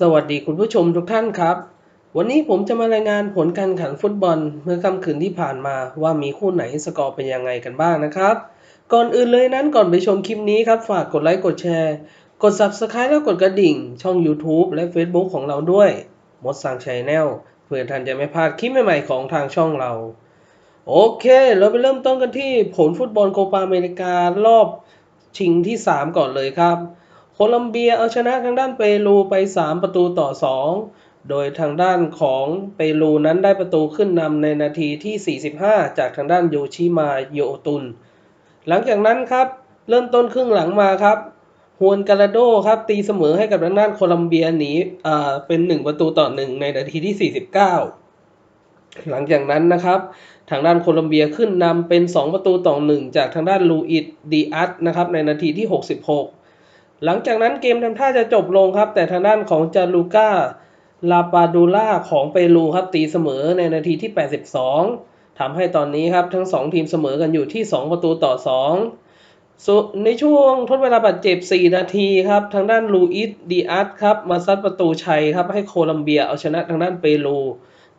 สวัสดีคุณผู้ชมทุกท่านครับ วันนี้ผมจะมารายงานผลการแข่งฟุตบอลเมื่อค่ำคืนที่ผ่านมาว่ามีคู่ไหนสกอร์เป็นยังไงกันบ้างนะครับ ก่อนอื่นเลยนั้นก่อนไปชมคลิปนี้ครับ ฝากกดไลค์กดแชร์ กด Subscribe แล้วกดกระดิ่ง ช่อง YouTube และ Facebook ของเราด้วยมดสั่งชแนลเพื่อท่านจะไม่พลาดคลิปใหม่ๆของทางช่องเรา โอเค เราไปเริ่มต้นกันที่ผลฟุตบอลโคปาอเมริการอบชิงที่ 3 ก่อนเลยครับ โคลัมเบียเอาชนะทางด้านเปรูไป 3 ประตูต่อ 2 โดยทางด้านของเปรูนั้นได้ประตูขึ้นนำในนาทีที่ 45 จากทางด้านโยชิมาโยตุน หลังจากนั้นครับ เริ่มต้นครึ่งหลังมาครับฮวนการาโดครับตีเสมอให้กับทางด้านโคลัมเบียหนีอ่าเป็น 1 ประตูต่อ 1 ในนาทีที่ 49 หลังจากนั้นนะครับ ทางด้านโคลัมเบียขึ้นนำเป็น 2 ประตูต่อ 1 จากทางด้านลูอิสดีอัสนะครับในนาทีที่ 66 หลังจากนั้นเกมทำท่าจะจบลงครับ แต่ทางด้านของจารูก้าลาปาดูล่าของเปรูครับตีเสมอในนาทีที่ 82ทำให้ตอนนี้ครับทั้ง 2 ทีมเสมอกันอยู่ที่ 2 ประตูต่อ2ส่วนในช่วงทดเวลาบาดเจ็บ 4 นาทีครับทางด้านลูอิสดีอัสครับมาซัดประตูชัยครับให้โคลัมเบียเอาชนะทางด้านเปรู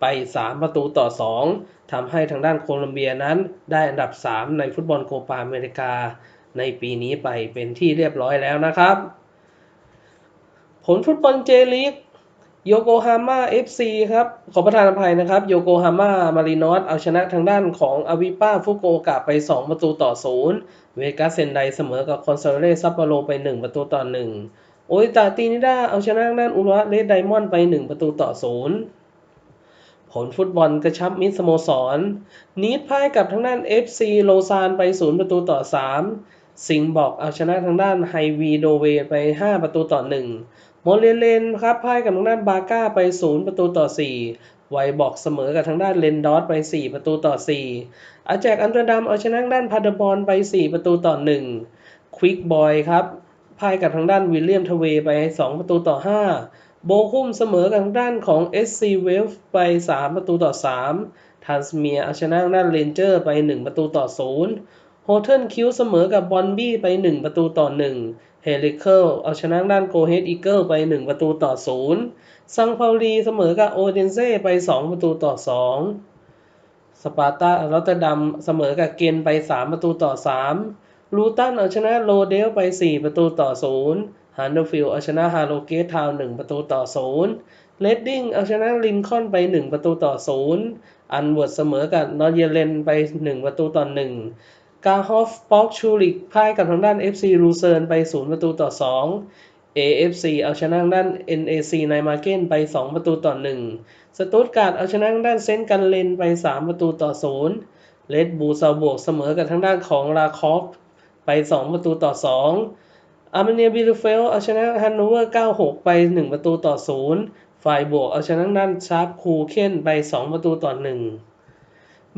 ไป 3 ประตูต่อ 2ทำให้ทางด้านโคลัมเบียนั้นได้อันดับ 3 ในฟุตบอลโคปาอเมริกา ในปีนี้ไปเป็นที่เรียบร้อยแล้วนะครับ ผลฟุตบอลเจลีกโยโกฮาม่าเอฟซีครับ ขอประทานอภัยนะครับโยโกฮาม่ามารีนอสเอาชนะทางด้านของอาวิป้าฟุโกกะไป 2 ประตูต่อ0เวกัสเซนไดเสมอกับคอนซาเรซัปโปโรไป 1 ประตูต่อ1โออิตาตีนิด้าเอาชนะทางด้านอุระเลดไดมอนด์ไป 1 ประตูต่อ0ผลฟุตบอลกระชับมิตรสโมสร นีดพ่ายกับทางด้าน FC โลซานไป 0 ประตูต่อ 3 สิงห์บอกเอาชนะทางด้านไฮวีโดเวไป 5 ประตูต่อ 1 โมเลเลนครับพ่ายกับทางด้านบาก้าไป 0 ประตูต่อ 4 ไวบอกเสมอกับทางด้านเลนดอสไป 4 ประตูต่อ 4 อาแจกอันเตอร์ดัมเอาชนะทางด้านพาเดบอลไป 4 ประตูต่อ 1 ควิกบอยครับพ่ายกับทางด้านวิลเลียมทเวไป 2 ประตูต่อ 5 โบคุ้มเสมอกับทางด้านของ SC w a v e ไป 3 ประตูต่อ 3 ทันสเมียเอาชนะทางด้านเรนเจอร์ไป 1 ประตูต่อ 0 โฮเทนคิวเสมอกับบอนบี้ไป 1 ประตูต่อ 1 เฮลิเคิลเอาชนะด้านโกเฮดอีเกิลไป 1 ประตูต่อ 0 ซังเปาลีเสมอกับโอเดนเซ่ไป 2 ประตูต่อ 2 สปาร์ตาลอตเตอร์ดัมเสมอกับเกนไป 3 ประตูต่อ 3 ลูตันเอาชนะโรเดลไป 4 ประตูต่อ 0 ฮันเดอร์ฟิลด์เอาชนะฮาโลเกตทาวน์1ประตูต่อ 0 เลดดิ้งเอาชนะลินคอนไป 1 ประตูต่อ 0 อันเวิร์ดเสมอกับนอร์เยเลนไป 1 ประตูต่อ 1 กาฮอฟปอกชูริกพ่ายกับทางด้าน FC ลูเซิร์นไป 0 ประตูต่อ 2 AFC เอาชนะทางด้าน NAC ไนมาเกนไป 2 ประตูต่อ 1 สตูตการ์ดเอาชนะด้านเซนต์กันเลนไป 3 ประตูต่อ 0 เลดบูซาบวกเสมอกับทางด้านของลาคอฟไป 2 ประตูต่อ 2 อาร์เมเนียบิลเฟลเอาชนะฮันโนเวอร์ 96 ไป 1 ประตูต่อ 0 ฝ่ายบวกเอาชนะด้านชาร์ปคูเคนไป 2 ประตูต่อ 1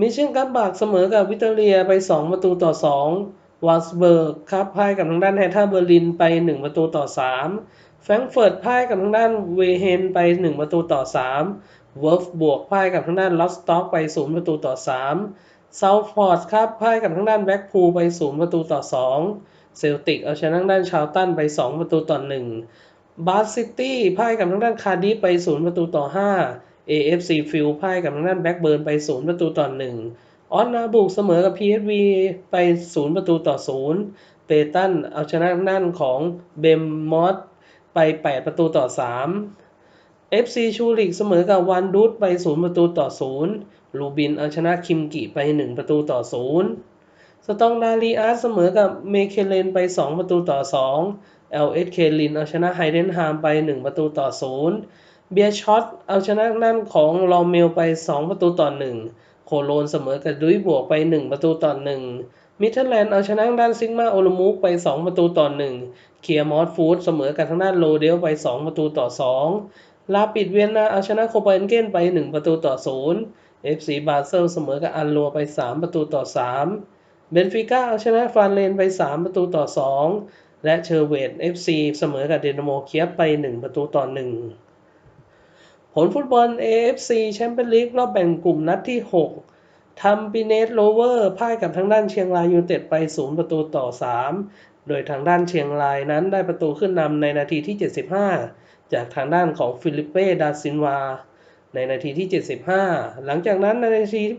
มิเชนกับบากเสมอกับวิตเตอเรียไป 2 ประตูต่อ 2 วาสเบิร์กครับพ่ายกับทางด้านแฮท่าเบอร์ลินไป 1 ประตูต่อ 3 แฟรงเฟิร์ตพ่ายกับทางด้านเวเฮนไป 1 ประตูต่อ 3 เวิร์ฟบวกพ่ายกับทางด้านลอสต็อกไป 0 ประตูต่อ 3 เซาท์ฟอร์ดครับพ่ายกับทางด้านแบ็กพูลไป 0 ประตูต่อ 2 เซลติกเอาชนะทางด้านชาวตันไป 2 ประตูต่อ 1 บาร์ซิตี้พ่ายกับทางด้านคาร์ดิฟไป 0 ประตูต่อ 5 AFC ฟิลพ่ายกับทางด้านแบ็กเบิร์นไป 0 ประตูต่อ 1 ออสนาบุกเสมอกับ PSV ไป 0 ประตูต่อ 0 เปตันเอาชนะทางด้านของเบมมอสไป 8 ประตูต่อ 3 FC ชูริกเสมอกับวันดูดไป 0 ประตูต่อ 0 ลูบินเอาชนะคิมกิไป 1 ประตูต่อ 0 สตองดาลีอาร์เสมอกับเมเคเลนไป 2 ประตูต่อ 2 LS เคลินเอาชนะไฮเดนฮามไป 1 ประตูต่อ 0 เบียช็อตเอาชนะนั่นของลอเมลไป 2 ประตูต่อ 1 โคโลนเสมอกับดุยบวกไป 1 ประตูต่อ 1 มิเทลแลนด์เอาชนะด้านซิกมาโอลมูกไป 2 ประตูต่อ 1 เคียร์มอสฟูดเสมอกับทางด้านโลเดลไป 2 ประตูต่อ 2 ลาปิดเวียนนาเอาชนะโคเปนเกนไป 1 ประตูต่อ 0 FC บาเซลเสมอกับอันลัวไป 3 ประตูต่อ 3 เบนฟิก้าเอาชนะฟานเลนไป 3 ประตูต่อ 2 และเชอร์เวต FC เสมอกับเดนโมเคียบไป 1 ประตูต่อ 1 ผลฟุตบอล AFC แชมเปี้ยนลีกรอบแบ่งกลุ่มนัดที่ 6ทำปิเนสโรเวอร์พ่ายกับทางด้านเชียงรายยูไนเต็ดไป 0 ประตูต่อ 3 โดยทางด้านเชียงรายนั้นได้ประตูขึ้นนำในนาทีที่ 75 จากทางด้านของฟิลิปเป้ ดาซินวา ในนาทีที่ 75 หลังจากนั้นในนาทีที่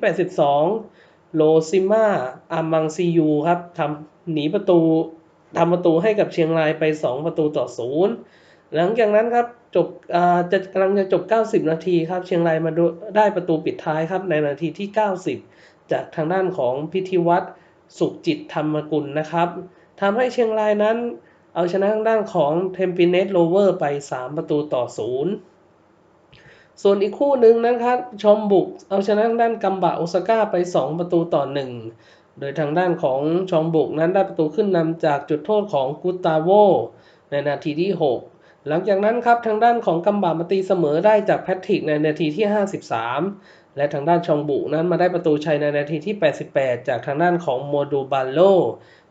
82 โลซิมาอามังซียูครับทำหนีประตูทำประตูให้กับเชียงรายไป 2 ประตูต่อศูนย์ หลังจากนั้นครับจบจะกำลังจะจบ 90 นาทีครับ เชียงรายมาได้ประตูปิดท้ายครับในนาทีที่ 90 จากทางด้านของพิธีวัตรสุขจิตธรรมกุลนะครับทำให้เชียงรายนั้น เอาชนะทางด้านของเทมปิเนสโลเวอร์ไป 3 ประตูต่อศูนย์ส่วนอีกคู่หนึ่งนะครับชมบุกเอาชนะทางด้านกัมบะโอซาก้าไป 2 ประตูต่อ 1 โดยทางด้านของชอมบุกนั้นได้ประตูขึ้นนำจากจุดโทษของกุตาโวในนาทีที่ 6 หลังจากนั้นครับทางด้านของกัมบะมาตีเสมอได้จากแพทริกในนาทีที่ 53 และทางด้านชองบุนั้นมาได้ประตูชัยในนาทีที่ 88 จากทางด้านของโมดูบาโล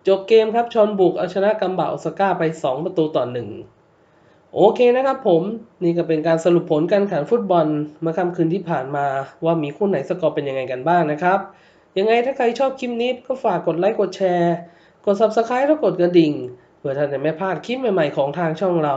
จบเกมครับชอนบุกเอาชนะกัมบะโอซาก้าไป 2 ประตูต่อ 1 โอเคนะครับผม นี่ก็เป็นการสรุปผลการแข่งขันฟุตบอลเมื่อค่ำคืนที่ผ่านมาว่ามีคู่ไหนสกอร์เป็นยังไงกันบ้างนะครับ ยังไงถ้าใครชอบคลิปนี้ก็ฝากกดไลค์กดแชร์ กด Subscribe แล้วกดกระดิ่ง เพื่อท่านจะไม่พลาดคลิปใหม่ๆของทางช่องเรา